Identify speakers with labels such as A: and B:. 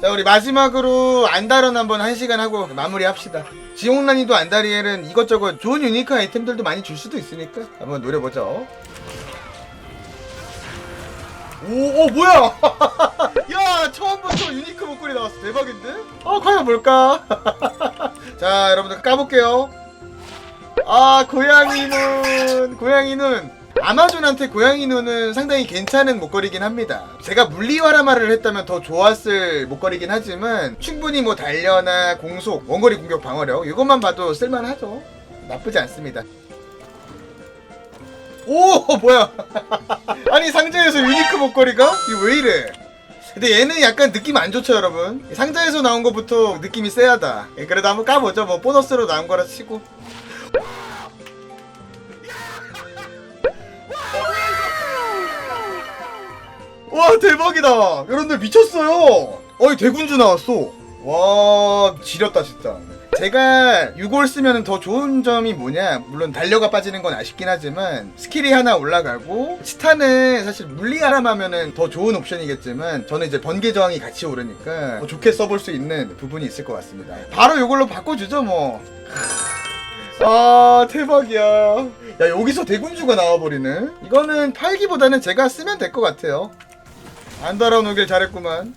A: 자 우리 마지막으로 안달은 한번 한 시간 하고 마무리합시다. 지옥 난이도 안다리엘은 이것저것 좋은 유니크 아이템들도 많이 줄 수도 있으니까 한번 노려보죠. 오, 오 뭐야? 야 처음부터 유니크 목걸이 나왔어 대박인데? 어 과연 뭘까? 자 여러분들 까볼게요. 아 고양이 눈 고양이 눈 아마존한테 고양이 눈은 상당히 괜찮은 목걸이긴 합니다. 제가 물리와라마를 했다면 더 좋았을 목걸이긴 하지만 충분히 뭐 단려나 공속, 원거리 공격 방어력 이것만 봐도 쓸만하죠. 나쁘지 않습니다. 오 뭐야? 아니 상자에서 유니크 목걸이가 이거 왜 이래? 근데 얘는 약간 느낌 안 좋죠 여러분 상자에서 나온 것부터 느낌이 쎄하다 예, 그래도 한번 까보죠 뭐 보너스로 나온 거라 치고 와 대박이다. 여러분들 미쳤어요. 어이 대군주 나왔어. 와 지렸다 진짜. 제가 6월 쓰면 더 좋은 점이 뭐냐? 물론 달려가 빠지는 건 아쉽긴 하지만 스킬이 하나 올라가고 스타는 사실 물리하람 하면은 더 좋은 옵션이겠지만 저는 이제 번개 저항이 같이 오르니까 더 좋게 써볼 수 있는 부분이 있을 것 같습니다. 바로 이걸로 바꿔주죠 뭐. 아 대박이야. 야 여기서 대군주가 나와버리네. 이거는 팔기보다는 제가 쓰면 될 것 같아요 안 달아오길 잘했구만